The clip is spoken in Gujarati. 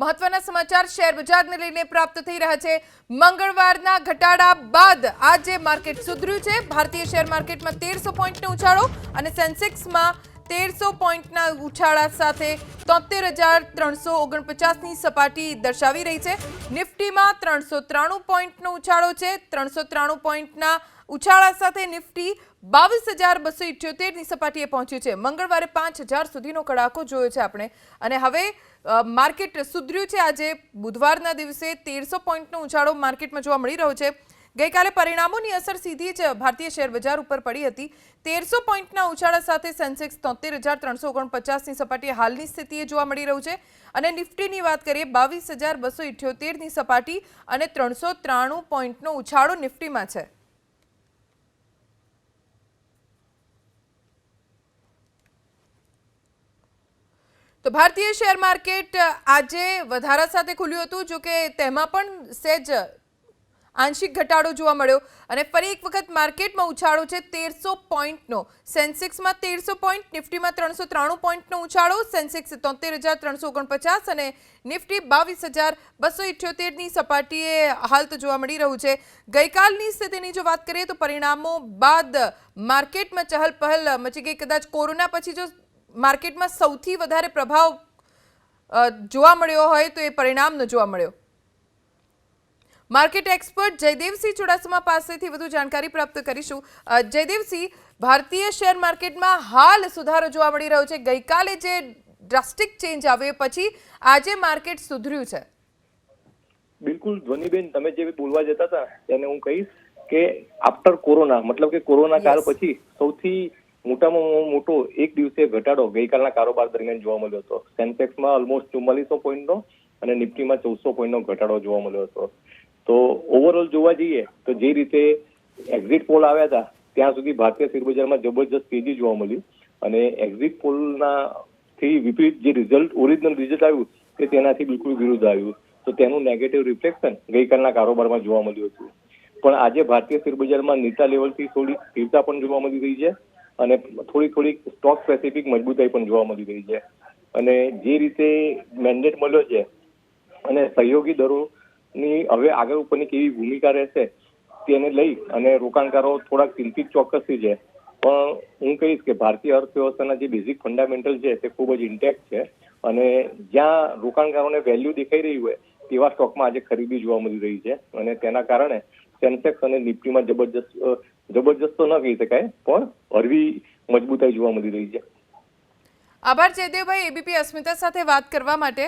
મહત્વના સમાચાર શેર બજારને લઈને પ્રાપ્ત થઈ રહ્યા છે. મંગળવારના ઘટાડા બાદ આજે માર્કેટ સુધર્યું છે. ભારતીય શેર માર્કેટમાં તેરસો પોઈન્ટનો ઉછાળો અને સેન્સેક્સમાં તેરસો પોઈન્ટના ઉછાળા સાથે તોતેર હજાર ત્રણસો ઓગણપચાસની સપાટી દર્શાવી રહી છે. નિફ્ટીમાં ત્રણસો ત્રાણું પોઈન્ટનો ઉછાળો છે. ત્રણસો ત્રાણું પોઈન્ટના ઉછાળા સાથે નિફ્ટી બાવીસ હજાર બસો ઇઠ્યોતેરની સપાટીએ પહોંચ્યું છે. મંગળવારે પાંચ હજાર સુધીનો કડાકો જોયો છે આપણે. અને હવે માર્કેટ સુધર્યું છે. આજે બુધવારના દિવસે તેરસો પોઈન્ટનો ઉછાળો માર્કેટમાં જોવા મળી રહ્યો છે. ગઈકાલે પરિણામોની અસર સીધી જ ભારતીય શેર બજાર ઉપર પડી હતી. તેરસો પોઈન્ટના ઉછાળા સાથે સેન્સેક્સ તોતેર હજાર ત્રણસો ઓગણપચાસની સપાટીએ હાલની સ્થિતિએ જોવા મળી રહ્યું છે. અને નિફ્ટીની વાત કરીએ, બાવીસ હજાર બસો ઇઠ્યોતેરની સપાટી અને ત્રણસો ત્રાણું પોઈન્ટનો ઉછાળો નિફ્ટીમાં છે. તો ભારતીય શેર માર્કેટ આજે વધારા સાથે ખુલ્યું હતું જો કે તેમાં પણ સહેજ આંશિક ઘટાડો જોવા મળ્યો અને ફરી એક વખત માર્કેટમાં ઉછાળો છે તેરસો પોઈન્ટનો. સેન્સેક્સમાં તેરસો પોઈન્ટ, નિફ્ટીમાં ત્રણસો ત્રાણું પોઈન્ટનો ઉછાળો, સેન્સેક્સ તોતેર હજાર ત્રણસો ઓગણપચાસ અને નિફ્ટી બાવીસ હજાર બસો ઇઠ્યોતેરની સપાટીએ હાલ તો જોવા મળી રહ્યું છે. ગઈકાલની સ્થિતિની જો વાત કરીએ તો પરિણામો બાદ માર્કેટમાં ચહલ પહલ મચી ગઈ. કદાચ કોરોના પછી જો માર્કેટમાં સૌથી વધારે પ્રભાવ જોવા મળ્યો હોય તો એ પરિણામનો જોવા મળ્યો. માર્કેટ એક્સપર્ટ જયદેવસિંહ ચુડાસમા પાસેથી વધુ જાણકારી પ્રાપ્ત કરીશું. જયદેવસિંહ ભારતીય શેર માર્કેટમાં હાલ સુધારો જોવા મળી રહ્યો છે. ગઈકાલે જે ડ્રાસ્ટિક ચેન્જ આવ્યો પછી આજે માર્કેટ સુધર્યું છે. બિલકુલ ધ્વનિબેન તમે જે બોલવા જતા હતા તેને હું કહીશ કે આફ્ટર કોરોના મતલબ કે કોરોના કાળ પછી સૌથી મોટામાં મોટો એક દિવસે ઘટાડો ગઈકાલના કારોબાર દરમિયાન જોવા મળ્યો હતો. સેન્સેક્સમાં ઓલમોસ્ટ ચુમ્માલીસો પોઈન્ટનો અને નિફ્ટીમાં ચૌદસો પોઈન્ટનો ઘટાડો જોવા મળ્યો હતો. તો ઓવરઓલ જોવા જઈએ તો જે રીતે એક્ઝિટ પોલ આવ્યા હતા, ત્યાં સુધી ભારતીય શેર બજારમાં જબરજસ્ત તેજી જોવા મળી અને એક્ઝિટ પોલના થી વિપરીત જે રિઝલ્ટ ઓરિજિનલ રિઝલ્ટ આવ્યું તે તેનાથી બિલકુલ વિરુદ્ધ આવ્યું. તો તેનું નેગેટિવ રિફ્લેક્શન ગઈકાલના કારોબારમાં જોવા મળ્યું હતું. પણ આજે ભારતીય શેર બજારમાં નીચા લેવલથી થોડી સ્થિરતા પણ જોવા મળી રહી છે અને થોડી થોડી સ્ટોક સ્પેસિફિક મજબૂતાઈ પણ જોવા મળી રહી છે. અને જે રીતે મેન્ડેટ મળ્યો છે અને સહયોગી દરોની હવે આગળ ઉપરની કેવી ભૂમિકા રહેશે તેને લઈ અને રોકાણકારો થોડાક ચિંતિત ચોક્કસથી છે. પણ હું કહીશ કે ભારતીય અર્થવ્યવસ્થાના જે બેઝિક ફંડામેન્ટલ છે તે ખૂબ જ ઇન્ટેક્ટ છે અને જ્યાં રોકાણકારોને વેલ્યુ દેખાઈ રહી હોય તેવા સ્ટોકમાં આજે ખરીદી જોવા મળી રહી છે અને તેના કારણે સેન્સેક્સ અને નિફ્ટીમાં જબરજસ્ત જબરજસ્ત તો ન કહી શકાય પણ હળવી મજબૂતાઈ જોવા મળી રહી છે. આભાર જયદેવભાઈ એબીપી અસ્મિતા સાથે વાત કરવા માટે.